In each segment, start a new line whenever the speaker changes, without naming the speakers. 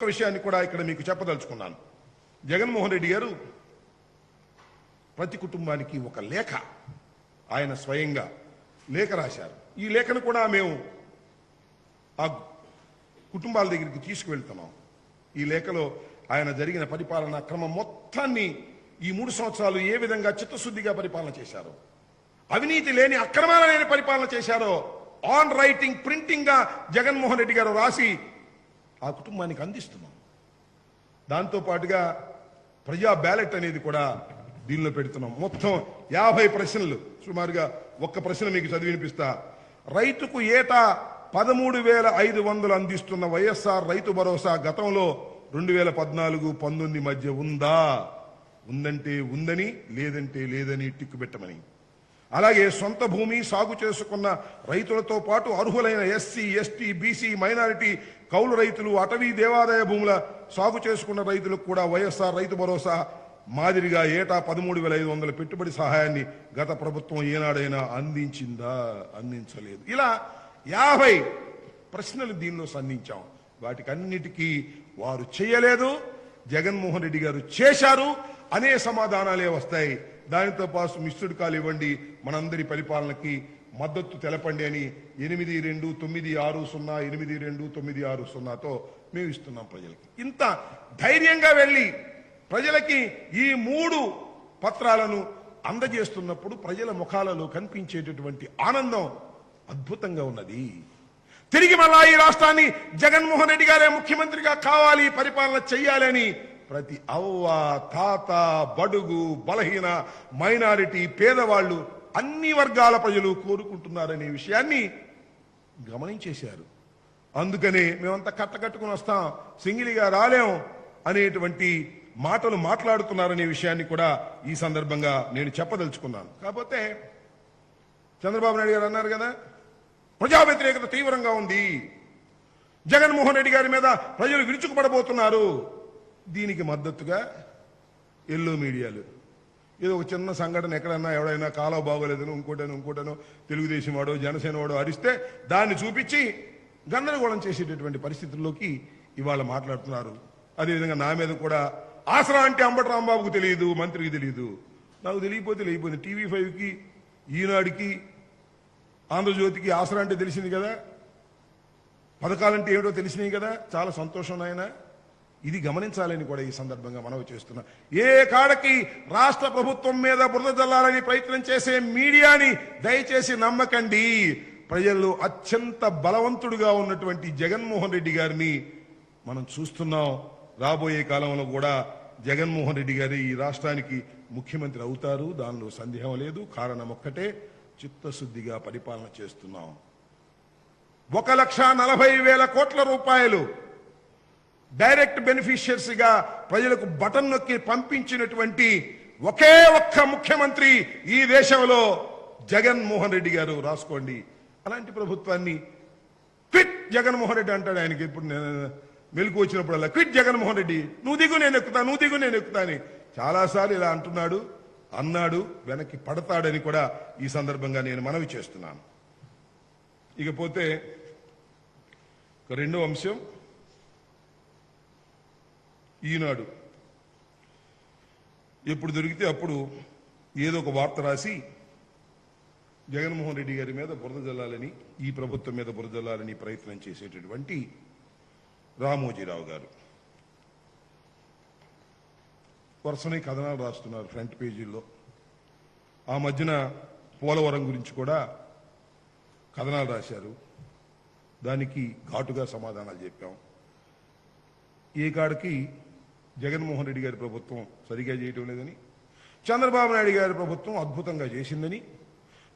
ఒక విషయాన్ని కూడా ఇక్కడ మీకు చెప్పదలుచుకున్నాను. జగన్మోహన్ రెడ్డి గారు ప్రతి కుటుంబానికి ఒక లేఖ ఆయన స్వయంగా లేఖ రాశారు. ఈ లేఖను కూడా మేము ఆ కుటుంబాల దగ్గరికి తీసుకువెళ్తున్నాం. ఈ లేఖలో ఆయన జరిగిన పరిపాలన క్రమం మొత్తాన్ని ఈ మూడు సంవత్సరాలు ఏ విధంగా చిత్తశుద్ధిగా పరిపాలన చేశారో అవినీతి లేని అక్రమాల లేని పరిపాలన చేశారో ఆన్ రైటింగ్ ప్రింటింగ్గా జగన్మోహన్ రెడ్డి గారు రాసి ఆ కుటుంబానికి అందిస్తున్నాం. దాంతో పాటుగా ప్రజా బ్యాలెట్ అనేది కూడా దీనిలో పెడుతున్నాం. మొత్తం యాభై ప్రశ్నలు. సుమారుగా ఒక్క ప్రశ్న మీకు చదివినిపిస్తా రైతుకు ఏటా పదమూడు వేల ఐదు వందలు అందిస్తున్న వైఎస్ఆర్ రైతు భరోసా గతంలో రెండు వేల పద్నాలుగు పంతొమ్మిది మధ్య ఉందా? ఉందంటే ఉందని లేదంటే లేదని టిక్కు పెట్టమని. అలాగే సొంత భూమి సాగు చేసుకున్న రైతులతో పాటు అర్హులైన ఎస్సీ ఎస్టీ బీసీ మైనారిటీ కౌలు రైతులు అటవీ దేవాదాయ భూముల సాగు చేసుకున్న రైతులకు కూడా వైఎస్ఆర్ రైతు భరోసా మాదిరిగా ఏటా పదమూడు వేల ఐదు వందల పెట్టుబడి సహాయాన్ని గత ప్రభుత్వం ఏనాడైనా అందించిందా? అందించలేదు. ఇలా యాభై ప్రశ్నలు దీనిలో సంధించాం. వాటికన్నిటికీ వారు చేయలేదు. జగన్మోహన్ రెడ్డి గారు చేశారు. అనే సమాధానాలే వస్తాయి. దానితో పాటు మిస్డ్ కాల్ ఇవ్వండి. మనందరి పరిపాలనకి మద్దతు తెలపండి అని ఎనిమిది రెండు తొమ్మిది ఆరు సున్నా ఎనిమిది రెండు తొమ్మిది ఆరు సున్నాతో మేము ఇస్తున్నాం ప్రజలకి. ఇంత ధైర్యంగా వెళ్ళి ప్రజలకి ఈ మూడు పత్రాలను అందజేస్తున్నప్పుడు ప్రజల ముఖాలలో కనిపించేటటువంటి ఆనందం అద్భుతంగా ఉన్నది. తిరిగి మళ్ళా ఈ రాష్ట్రాన్ని జగన్మోహన్ రెడ్డి గారే ముఖ్యమంత్రిగా కావాలి పరిపాలన చెయ్యాలని ప్రతి అవ్వ తాత బడుగు బలహీన మైనారిటీ పేదవాళ్ళు అన్ని వర్గాల ప్రజలు కోరుకుంటున్నారనే విషయాన్ని గమనించేశారు. అందుకనే మేమంతా కట్టకట్టుకుని వస్తాం సింగిలిగా రాలేం అనేటువంటి మాటలు మాట్లాడుతున్నారనే విషయాన్ని కూడా ఈ సందర్భంగా నేను చెప్పదలుచుకున్నాను. కాకపోతే చంద్రబాబు నాయుడు గారు అన్నారు కదా ప్రజా వ్యతిరేకత తీవ్రంగా ఉంది. జగన్మోహన్ రెడ్డి గారి మీద ప్రజలు విరుచుకుపడబోతున్నారు. దీనికి మద్దతుగా ఎల్లో మీడియాలు. ఏదో ఒక చిన్న సంఘటన ఎక్కడైనా ఎవడైనా కాలో బాగోలేదని ఇంకోటనో ఇంకోటనో తెలుగుదేశం వాడో జనసేన వాడో అరిస్తే దాన్ని చూపించి గందరగోళం చేసేటటువంటి పరిస్థితుల్లోకి ఇవాళ మాట్లాడుతున్నారు. అదేవిధంగా నా మీద కూడా ఆసరా అంటే అంబటి రాంబాబుకు తెలియదు మంత్రికి తెలియదు. నాకు తెలియకపోతే తెలియపోయింది టీవీ ఫైవ్కి ఈనాడుకి ఆంధ్రజ్యోతికి ఆసరా అంటే తెలిసింది కదా. పథకాలంటే ఏమిటో తెలిసినాయి కదా. చాలా సంతోషం నాయన. ఇది గమనించాలని కూడా ఈ సందర్భంగా మనవి చేస్తున్నా. ఏ కాడకి రాష్ట్ర ప్రభుత్వం మీద బురద జల్లాలని ప్రయత్నం చేసే మీడియాని దయచేసి నమ్మకండి. ప్రజల్లో అత్యంత బలవంతుడుగా ఉన్నటువంటి జగన్మోహన్ రెడ్డి గారిని మనం చూస్తున్నాం. రాబోయే కాలంలో కూడా జగన్మోహన్ రెడ్డి గారి ఈ రాష్ట్రానికి ముఖ్యమంత్రి అవుతారు. దానిలో సందేహం లేదు. కారణం ఒక్కటే చిత్తశుద్ధిగా పరిపాలన చేస్తున్నాం. ఒక లక్ష నలభై వేల కోట్ల రూపాయలు డైరెక్ట్ బెనిఫిషియర్స్గా ప్రజలకు బటన్ నొక్కి పంపించినటువంటి ఒకే ఒక్క ముఖ్యమంత్రి ఈ దేశంలో జగన్మోహన్ రెడ్డి గారు రాసుకోండి. అలాంటి ప్రభుత్వాన్ని క్విట్ జగన్మోహన్ రెడ్డి అంటాడు ఆయనకి ఇప్పుడు నేను మెలకు వచ్చినప్పుడల్లా. క్విట్ జగన్మోహన్ రెడ్డి నువ్వు దిగు నేను ఎక్కుతా నువ్వు దిగు నేను ఎక్కుతా అని చాలాసార్లు ఇలా అంటున్నాడు అన్నాడు వెనక్కి పడతాడని కూడా ఈ సందర్భంగా నేను మనవి చేస్తున్నాను. ఇకపోతే రెండో అంశం. ఈనాడు. ఎప్పుడు దొరికితే అప్పుడు ఏదో ఒక వార్త రాసి జగన్మోహన్ రెడ్డి గారి మీద బురద జల్లాలని ఈ ప్రభుత్వం మీద బురద జల్లాలని ప్రయత్నం చేసేటటువంటి రామోజీరావు గారు. వరుసనే కథనాలు రాస్తున్నారు ఫ్రంట్ పేజీల్లో. ఆ మధ్యన పోలవరం గురించి కూడా కథనాలు రాశారు. దానికి ఘాటుగా సమాధానాలు చెప్పాం. ఏ కాడికి జగన్మోహన్ రెడ్డి గారి ప్రభుత్వం సరిగా చేయటం లేదని చంద్రబాబు నాయుడు గారి ప్రభుత్వం అద్భుతంగా చేసిందని.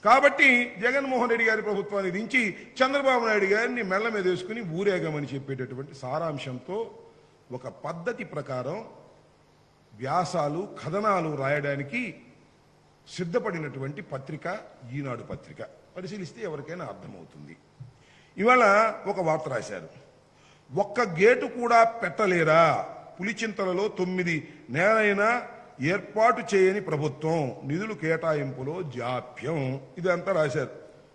కాబట్టి జగన్మోహన్ రెడ్డి గారి ప్రభుత్వాన్ని దించి చంద్రబాబు నాయుడు గారిని మెల్ల మీద వేసుకుని ఊరేగమని చెప్పేటటువంటి సారాంశంతో ఒక పద్ధతి ప్రకారం వ్యాసాలు కథనాలు రాయడానికి సిద్ధపడినటువంటి పత్రిక ఈనాడు పత్రిక. పరిశీలిస్తే ఎవరికైనా అర్థమవుతుంది. ఇవాళ ఒక వార్త రాశారు. ఒక్క గేటు కూడా పెట్టలేరా? పులిచింతలలో తొమ్మిది నేలైనా ఏర్పాటు చేయని ప్రభుత్వం. నిధులు కేటాయింపులో జాప్యం. ఇదంతా రాశారు.